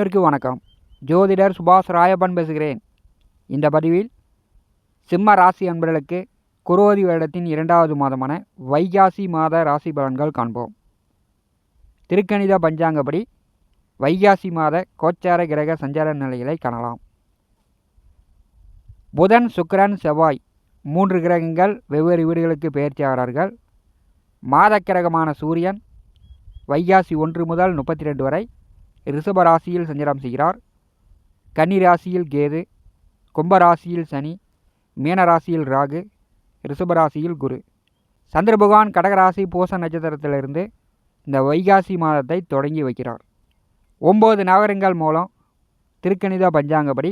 அனைவருக்கும் வணக்கம். ஜோதிடர் சுபாஷ் ராயப்பன் பேசுகிறேன். இந்த பதிவில் சிம்ம ராசி அன்பர்களுக்கு குரோதி வருடத்தின் இரண்டாவது மாதமான வைகாசி மாத ராசி பலன்கள் காண்போம். திருக்கணித பஞ்சாங்கப்படி வைகாசி மாத கோச்சார கிரக சஞ்சார நிலைகளை காணலாம். புதன் சுக்கரன் செவ்வாய் மூன்று கிரகங்கள் வெவ்வேறு வீடுகளுக்கு பெயர்ச்சியாளர்கள். மாத கிரகமான சூரியன் வைகாசி ஒன்று முதல் முப்பத்தி ரெண்டு வரை ரிஷபராசியில் சஞ்சாரம் செய்கிறார். கன்னி ராசியில் கேது கும்ப ராசியில் சனி மீன ராசியில் ராகு ரிஷபராசியில் குரு. சந்திர பகவான் கடகராசி பூச நட்சத்திரத்திலிருந்து இந்த வைகாசி மாதத்தை தொடங்கி வைக்கிறார். ஒம்பது நகரங்கள் மூலம் திருக்கணித பஞ்சாங்கப்படி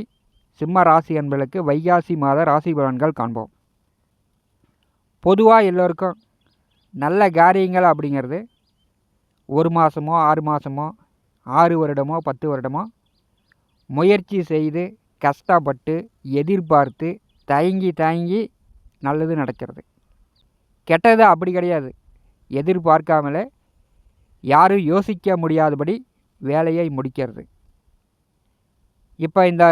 சிம்ம ராசி என்பதற்கு வைகாசி மாத ராசி பலன்கள் காண்போம். பொதுவாக எல்லோருக்கும் நல்ல காரியங்கள் அப்படிங்கிறது ஒரு மாதமோ ஆறு மாதமோ ஆறு வருடமோ பத்து வருடமோ முயற்சி செய்து கஷ்டப்பட்டு எதிர்பார்த்து தயங்கி தயங்கி நல்லது நடக்கிறது. கெட்டது அப்படி கிடையாது. எதிர்பார்க்காமலே யாரும் யோசிக்க முடியாதபடி வேலையை முடிக்கிறது. இப்போ இந்த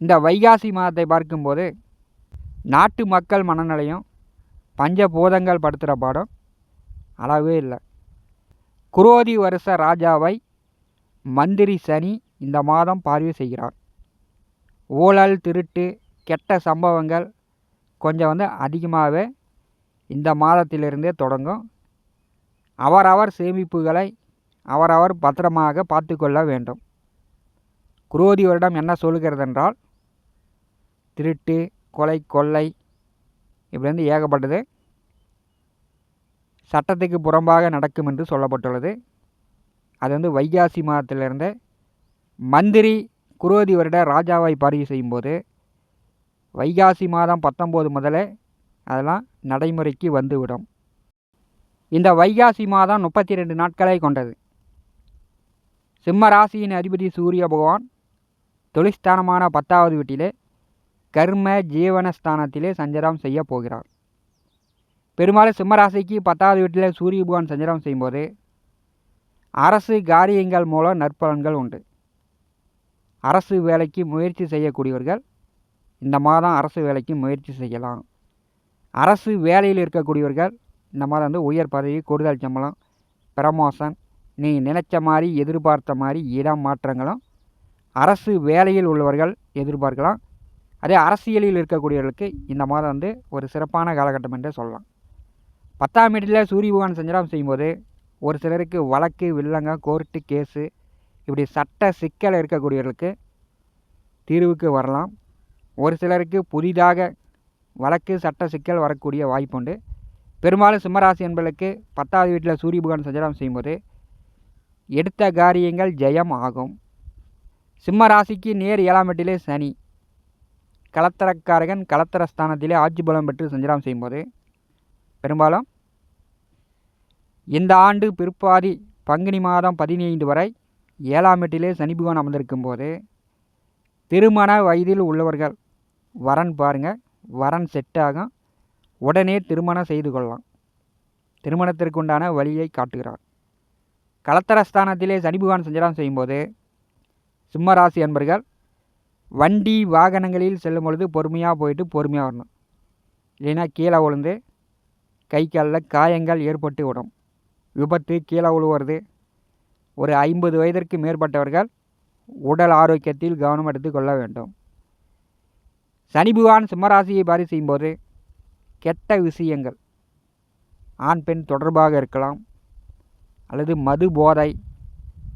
இந்த வைகாசி மாதத்தை பார்க்கும்போது நாட்டு மக்கள் மனநிலையும் பஞ்சபூதங்கள் படுத்துகிற பாடம் அளவே இல்லை. குரோதி வருஷ ராஜாவை மந்திரி சனி இந்த மாதம் பார்வை செய்கிறார். ஊழல் திருட்டு கெட்ட சம்பவங்கள் கொஞ்சம் வந்து அதிகமாகவே இந்த மாதத்திலிருந்தே தொடங்கும். அவரவர் சேமிப்புகளை அவரவர் பத்திரமாக பார்த்து கொள்ள வேண்டும். குரோதி வருடம் என்ன சொல்கிறதென்றால் திருட்டு கொலை கொள்ளை இப்படி வந்து ஏகப்பட்டது. சட்டத்துக்கு புறம்பாக நடக்கும் என்று சொல்லப்பட்டுள்ளது. அது வந்து வைகாசி மாதத்திலிருந்து மந்திரி குரோதி வருட ராஜாவை பதிவு செய்யும்போது வைகாசி மாதம் பத்தொம்போது முதலே அதெல்லாம் நடைமுறைக்கு வந்துவிடும். இந்த வைகாசி மாதம் முப்பத்தி ரெண்டு நாட்களை கொண்டது. சிம்ம ராசியின் அதிபதி சூரிய பகவான் தொழிற்ஸ்தானமான பத்தாவது வீட்டிலே கர்ம ஜீவனஸ்தானத்திலே சஞ்சாரம் செய்ய போகிறார். பெரும்பாலும் சிம்மராசிக்கு பத்தாவது வீட்டில் சூரிய பகவான் சஞ்சாரம் செய்யும்போது அரசு காரியங்கள் மூலம் நற்பலன்கள் உண்டு. அரசு வேலைக்கு முயற்சி செய்யக்கூடியவர்கள் இந்த மாதம் அரசு வேலைக்கு முயற்சி செய்யலாம். அரசு வேலையில் இருக்கக்கூடியவர்கள் இந்த மாதம் வந்து உயர் பதவி கூடுதல் சம்பளம் பிரமோஷன் நீ நினைச்ச மாதிரி எதிர்பார்த்த மாதிரி இடம் மாற்றங்களும் அரசு வேலையில் உள்ளவர்கள் எதிர்பார்க்கலாம். அதே அரசியலில் இருக்கக்கூடியவர்களுக்கு இந்த மாதம் வந்து ஒரு சிறப்பான காலகட்டம் என்றே சொல்லலாம். பத்தாம் வீட்டில் சூரிய பகவான் சஞ்சாரம் செய்யும்போது ஒரு சிலருக்கு வழக்கு வில்லங்க கோர்ட்டு கேஸு இப்படி சட்ட சிக்கல் இருக்கக்கூடியவர்களுக்கு தீர்வுக்கு வரலாம். ஒரு சிலருக்கு புதிதாக வழக்கு சட்ட சிக்கல் வரக்கூடிய வாய்ப்புண்டு பெரும்பாலும் சிம்மராசி என்பதற்கு பத்தாவது வீட்டில் சூரிய பகவான் சஞ்சாரம் செய்யும்போது எடுத்த காரியங்கள் ஜெயம் ஆகும். சிம்ம ராசிக்கு நேர் ஏழாம் வீட்டிலே சனி. கலத்தரக்காரகன் கலத்தர ஸ்தானத்திலே ஆட்சி பலம் பெற்று சஞ்சாரம் செய்யும்போது பெரும்பாலும் இந்த ஆண்டு பிற்பாதி பங்குனி மாதம் பதினைந்து வரை ஏழாம் எட்டிலே சனி பகவான் அமர்ந்திருக்கும் போது திருமண வயதில் உள்ளவர்கள் வரன் பாருங்கள் வரன் செட் ஆகும். உடனே திருமணம் செய்து கொள்ளலாம். திருமணத்திற்கு உண்டான வழியை காட்டுகிறார். கலத்தரஸ்தானத்திலே சனி பகவான் சஞ்சாரம் செய்யும்போது சிம்மராசி அன்பர்கள் வண்டி வாகனங்களில் செல்லும் பொழுது பொறுமையாக போயிட்டு பொறுமையாக வரணும். இல்லைன்னா கீழே விழுந்து கை காலில் காயங்கள் ஏற்பட்டு விடும். விபத்து கீழே விழுவுறது ஒரு ஐம்பது வயதிற்கு மேற்பட்டவர்கள் உடல் ஆரோக்கியத்தில் கவனம் எடுத்து கொள்ள வேண்டும். சனி பகவான் சிம்மராசியை பாரி செய்யும்போது கெட்ட விஷயங்கள் ஆண் பெண் தொடர்பாக இருக்கலாம் அல்லது மது போதை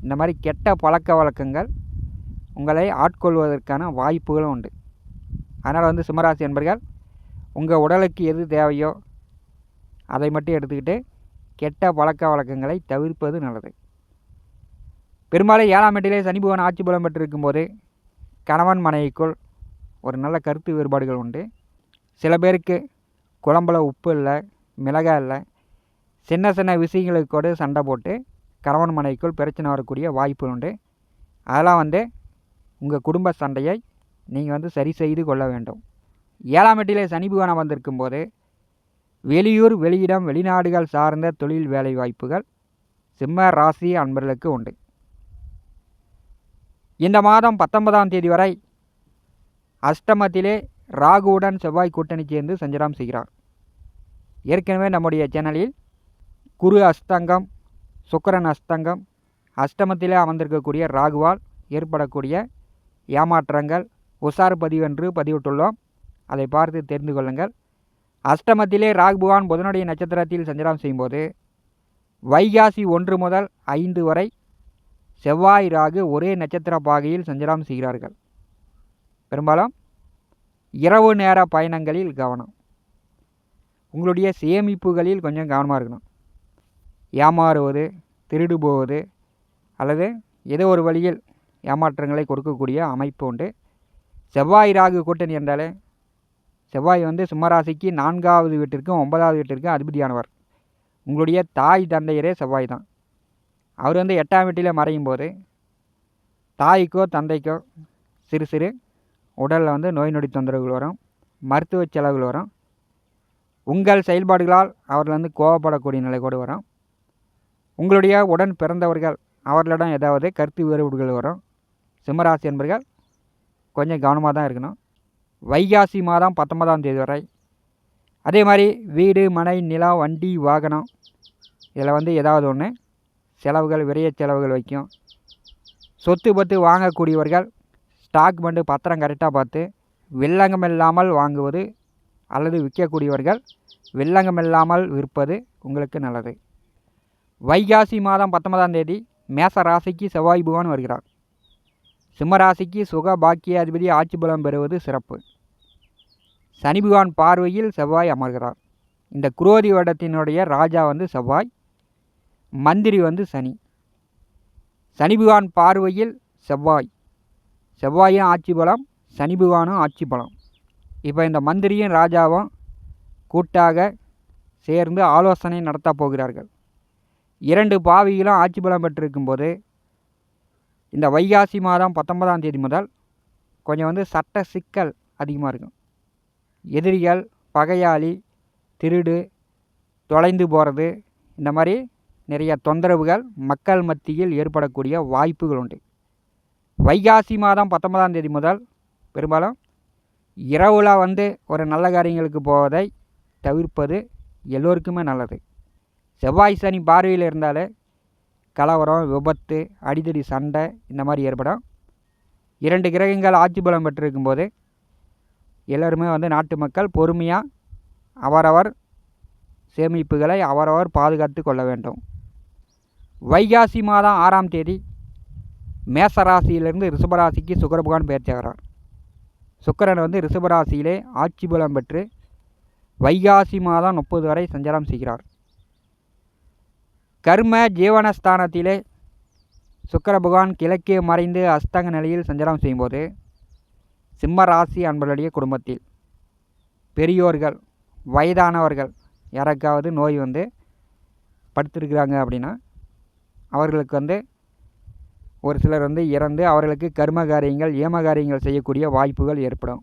இந்த மாதிரி கெட்ட பழக்க வழக்கங்கள் உங்களை ஆட்கொள்வதற்கான வாய்ப்புகளும் உண்டு. அதனால் வந்து சிம்மராசி என்பர்கள் உங்கள் உடலுக்கு எது தேவையோ அதை மட்டும் எடுத்துக்கிட்டு கெட்ட பழக்க வழக்கங்களை தவிர்ப்பது நல்லது. பெரும்பாலும் ஏழாம் எட்டிலே சனி பகவான் ஆட்சி பலம் பெற்றிருக்கும் போது கணவன் மனைவிக்குள் ஒரு நல்ல கருத்து வேறுபாடுகள் உண்டு. சில பேருக்கு குழம்புல உப்பு இல்லை மிளகாய் இல்லை சின்ன சின்ன விஷயங்களுக்கு கூட சண்டை போட்டு கணவன் மனைவிக்குள் பிரச்சனை வரக்கூடிய வாய்ப்பு உண்டு. அதெல்லாம் வந்து உங்கள் குடும்ப சண்டையை நீங்கள் வந்து சரி செய்து கொள்ள வேண்டும். ஏழாம் எட்டிலே சனி பகவான் வந்திருக்கும் போது வெளியூர் வெளியிடம் வெளிநாடுகள் சார்ந்த தொழில் வேலை வாய்ப்புகள் சிம்ம ராசி அன்பர்களுக்கு உண்டு. இந்த மாதம் பத்தொன்பதாம் தேதி வரை அஷ்டமத்திலே ராகுவுடன் செவ்வாய் கூட்டணி சேர்ந்து சஞ்சாரம் செய்கிறார். ஏற்கனவே நம்முடைய சேனலில் குரு அஸ்தங்கம் சுக்கரன் அஸ்தங்கம் அஷ்டமத்திலே அமர்ந்திருக்கக்கூடிய ராகுவால் ஏற்படக்கூடிய ஏமாற்றங்கள் உசார் பதிவென்று பதிவிட்டுள்ளோம். அதை பார்த்து தெரிந்து கொள்ளுங்கள். அஷ்டமத்திலே ராகுபவான் புதனுடைய நட்சத்திரத்தில் சஞ்சாரம் செய்யும்போது வைகாசி ஒன்று முதல் ஐந்து வரை செவ்வாய் ராகு ஒரே நட்சத்திர பாகையில் சஞ்சாரம் செய்கிறார்கள். பெரும்பாலும் இரவு நேர பயணங்களில் கவனம். உங்களுடைய சேமிப்புகளில் கொஞ்சம் கவனமாக இருக்கணும். ஏமாறுவது திருடு போவது அல்லது ஏதோ ஒரு வழியில் ஏமாற்றங்களை கொடுக்கக்கூடிய அமைப்பு உண்டு. செவ்வாய் ராகு கூட்டணி என்றாலே செவ்வாய் வந்து சிம்மராசிக்கு நான்காவது வீட்டிற்கும் ஒன்பதாவது வீட்டிற்கும் அதிபதியானவர். உங்களுடைய தாய் தந்தையரே செவ்வாய் தான். அவர் வந்து எட்டாம் வீட்டில் மறையும் போது தாய்க்கோ தந்தைக்கோ சிறு சிறு உடலில் வந்து நோய் நொடி தொந்தரவுகள் வரும் மருத்துவ செலவுகள் வரும். உங்கள் செயல்பாடுகளால் அவர்கள் வந்து கோவப்படக்கூடிய நிலை கூட வரும். உங்களுடைய உடன் பிறந்தவர்கள் அவர்களிடம் ஏதாவது கருத்து வேறுபாடுகள் வரும். சிம்மராசி என்பர்கள் கொஞ்சம் கவனமாக தான் இருக்கணும். வைகாசி மாதம் பத்தொன்பதாம் தேதி வரை. அதே மாதிரி வீடு மனை நிலம் வண்டி வாகனம் இதில் வந்து ஏதாவது ஒன்று செலவுகள் விரைய செலவுகள் வைக்கும். சொத்து பத்து வாங்கக்கூடியவர்கள் ஸ்டாக் பண்டு பத்திரம் கரெக்டாக பார்த்து வில்லங்கம் இல்லாமல் வாங்குவது அல்லது விற்கக்கூடியவர்கள் வில்லங்கம் இல்லாமல் விற்பது உங்களுக்கு நல்லது. வைகாசி மாதம் பத்தொன்பதாம் தேதி மேச ராசிக்கு செவ்வாய் பகவான் வருகிறார். சிம்மராசிக்கு சுக பாக்கிய அதிபதி ஆட்சி பலம் பெறுவது சிறப்பு. சனி பகவான் பார்வையில் செவ்வாய் அமர்கிறார். இந்த குரோதி வடத்தினுடைய ராஜா வந்து செவ்வாய் மந்திரி வந்து சனி. சனி பகவான் பார்வையில் செவ்வாய். செவ்வாயும் ஆட்சி பலம் சனி பகவானும் ஆட்சி பலம். இப்போ இந்த மந்திரியும் ராஜாவும் கூட்டாக சேர்ந்து ஆலோசனை நடத்த போகிறார்கள். இரண்டு பாவிகளும் ஆட்சி பலம் பெற்றிருக்கும்போது இந்த வைகாசி மாதம் பத்தொன்பதாம் தேதி முதல் கொஞ்சம் வந்து சட்ட சிக்கல் அதிகமாக இருக்கும். எதிரிகள் பகையாளி திருடு தொலைந்து போகிறது இந்த மாதிரி நிறைய தொந்தரவுகள் மக்கள் மத்தியில் ஏற்படக்கூடிய வாய்ப்புகள் உண்டு. வைகாசி மாதம் பத்தொன்பதாம் தேதி முதல் பெரும்பாலும் இரவில் வந்து ஒரு நல்ல காரியங்களுக்கு போவதை தவிர்ப்பது எல்லோருக்குமே நல்லது. செவ்வாய் சனி பார்வையில் இருந்தாலே கலவரம் விபத்து அடிதடி சண்டை இந்த மாதிரி ஏற்படும். இரண்டு கிரகங்கள் ஆட்சி பலம் பெற்றிருக்கும்போது எல்லோருமே வந்து நாட்டு மக்கள் பொறுமையாக அவரவர் சேமிப்புகளை அவரவர் பாதுகாத்து கொள்ள வேண்டும். வைகாசி மாதம் ஆறாம் தேதி மேசராசியிலிருந்து ரிஷபராசிக்கு சுக்கர பகவான் பெயர்ச்சாகிறார் சுக்கரன் வந்து ரிஷபராசியிலே ஆட்சி பலம் பெற்று வைகாசி மாதம் முப்பது வரை சஞ்சாரம் செய்கிறார். கர்ம ஜீவனஸ்தானத்திலே சுக்கர பகவான் கிழக்கே மறைந்து அஸ்தங்க நிலையில் சஞ்சாரம் செய்யும்போது சிம்ம ராசி அன்பர்களுடைய குடும்பத்தில் பெரியோர்கள் வயதானவர்கள் யாருக்காவது நோய் வந்து படுத்திருக்கிறாங்க அப்படின்னா அவர்களுக்கு வந்து ஒரு சிலர் வந்து இறந்து அவர்களுக்கு கர்ம காரியங்கள் ஏம காரியங்கள் செய்யக்கூடிய வாய்ப்புகள் ஏற்படும்.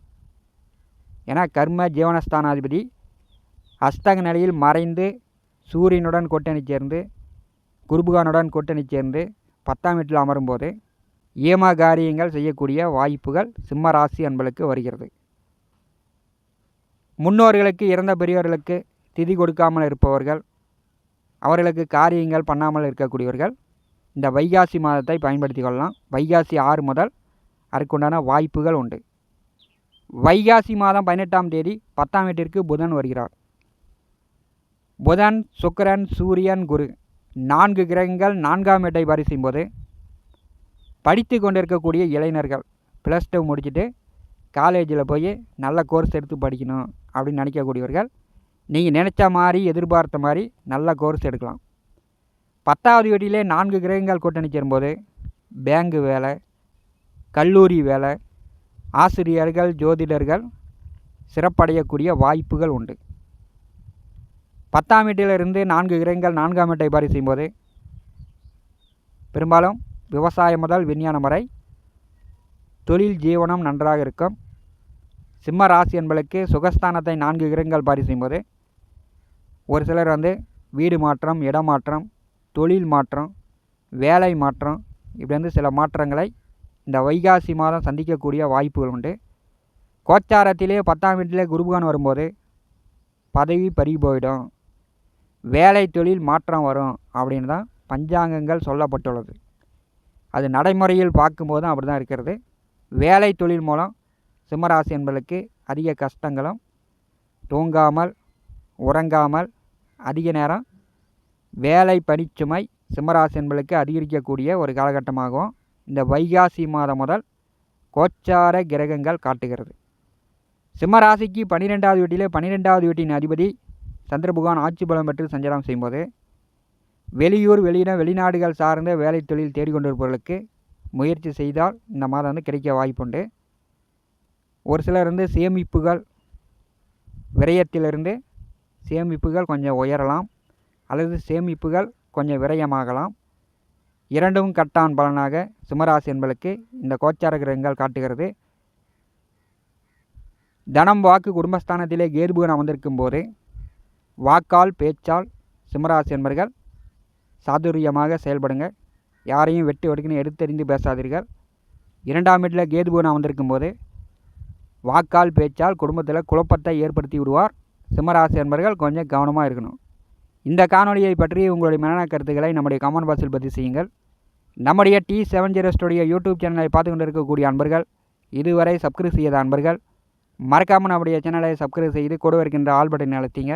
ஏன்னா கர்ம ஜீவனஸ்தானாதிபதி அஸ்தங்க நிலையில் மறைந்து சூரியனுடன் கொட்டணி சேர்ந்து குருபுகானுடன் கூட்டணி சேர்ந்து பத்தாம் வீட்டில் அமரும்போது ஏமா காரியங்கள் செய்யக்கூடிய வாய்ப்புகள் சிம்ம ராசி அன்பளுக்கு வருகிறது. முன்னோர்களுக்கு இறந்த பெரியவர்களுக்கு திதி கொடுக்காமல் இருப்பவர்கள் அவர்களுக்கு காரியங்கள் பண்ணாமல் இருக்கக்கூடியவர்கள் இந்த வைகாசி மாதத்தை பயன்படுத்தி கொள்ளலாம். வைகாசி ஆறு முதல் அதற்குண்டான வாய்ப்புகள் உண்டு. வைகாசி மாதம் பதினெட்டாம் தேதி பத்தாம் வீட்டிற்கு புதன் வருகிறார். புதன் சுக்கரன் சூரியன் குரு. நான்கு கிரகங்கள் நான்காம் இடை பரிசும் போது படித்து கொண்டிருக்கக்கூடிய இளைஞர்கள் ப்ளஸ் டூ முடிச்சுட்டு காலேஜில் போய் நல்ல கோர்ஸ் எடுத்து படிக்கணும் அப்படின்னு நினைக்கக்கூடியவர்கள் நீங்கள் நினச்ச மாதிரி எதிர்பார்த்த மாதிரி நல்ல கோர்ஸ் எடுக்கலாம். பத்தாவது வீட்டிலே நான்கு கிரகங்கள் கூட்டணி சேரும்போது பேங்கு வேலை கல்லூரி வேலை ஆசிரியர்கள் ஜோதிடர்கள் சிறப்படையக்கூடிய வாய்ப்புகள் உண்டு. பத்தாம் வீட்டிலிருந்து நான்கு கிரகங்கள் நான்காம் வீட்டை பாரி செய்யும்போது பெரும்பாலும் விவசாயம் முதல் விஞ்ஞானம் வரை தொழில் ஜீவனம் நன்றாக இருக்கும். சிம்ம ராசி என்பளுக்கு சுகஸ்தானத்தை நான்கு கிரகங்கள் பாரி செய்யும்போது ஒரு சிலர் வந்து வீடு மாற்றம் இடமாற்றம் தொழில் மாற்றம் வேலை மாற்றம் இப்படி வந்து சில மாற்றங்களை இந்த வைகாசி மாதம் சந்திக்கக்கூடிய வாய்ப்புகள் உண்டு. கோச்சாரத்திலே பத்தாம் வீட்டிலே குருபகான் வரும்போது பதவி பறி போயிடும் வேலை தொழில் மாற்றம் வரும் அப்படின்னு தான் பஞ்சாங்கங்கள் சொல்லப்பட்டுள்ளது. அது நடைமுறையில் பார்க்கும்போதும் அப்படி தான் இருக்கிறது. வேலை தொழில் மூலம் சிம்மராசி என்பதற்கு அதிக கஷ்டங்களும் தூங்காமல் உறங்காமல் அதிக நேரம் வேலை பணிச்சுமை சிம்மராசி என்பதற்கு அதிகரிக்கக்கூடிய ஒரு காலகட்டமாகவும் இந்த வைகாசி மாதம் முதல் கோச்சார கிரகங்கள் காட்டுகிறது. சிம்மராசிக்கு பன்னிரெண்டாவது வீட்டிலே பன்னிரெண்டாவது வீட்டின் அதிபதி சந்திரபுகான் ஆட்சி பலம் பெற்று சஞ்சாரம் செய்யும்போது வெளியூர் வெளியிடம் வெளிநாடுகள் சார்ந்த வேலை தொழில் தேடிக்கொண்டிருப்பவர்களுக்கு முயற்சி செய்தால் இந்த மாதம் வந்து கிடைக்க வாய்ப்புண்டு. ஒரு சிலர் வந்து சேமிப்புகள் விரயத்திலிருந்து சேமிப்புகள் கொஞ்சம் உயரலாம் அல்லது சேமிப்புகள் கொஞ்சம் விரயமாகலாம். இரண்டும் கட்டான் பலனாக சிம்மராசி என்பளுக்கு இந்த கோச்சார கிரகங்கள் காட்டுகிறது. தனம் வாக்கு குடும்பஸ்தானத்திலே கேர்புகணம் அமர்ந்திருக்கும் போது வாக்கால் பேச்சால் சிம்மராசி என்பர்கள் சாதுரியமாக செயல்படுங்க யாரையும் வெட்டி ஒடுக்கின்னு எடுத்தறிந்து பேசாதீர்கள். இரண்டாம் வீட்டில் கேதுபுகன் அமர்ந்திருக்கும் போது வாக்கால் பேச்சால் குடும்பத்தில் குழப்பத்தை ஏற்படுத்தி விடுவார். சிம்மராசி என்பர்கள் கொஞ்சம் கவனமாக இருக்கணும். இந்த காணொலியை பற்றி உங்களுடைய மனநல கருத்துக்களை நம்முடைய கமெண்ட் பாக்ஸில் பதிவு செய்யுங்கள். நம்முடைய T seven zero studio YouTube சேனலை பார்த்து கொண்டு இருக்கக்கூடிய அன்பர்கள் இதுவரை சப்ஸ்கிரைப் செய்யாத அன்பர்கள் மறக்காமல் நம்முடைய சேனலை சப்ஸ்கிரைப் செய்து கூட இருக்கின்ற ஆல் அழுத்திங்க.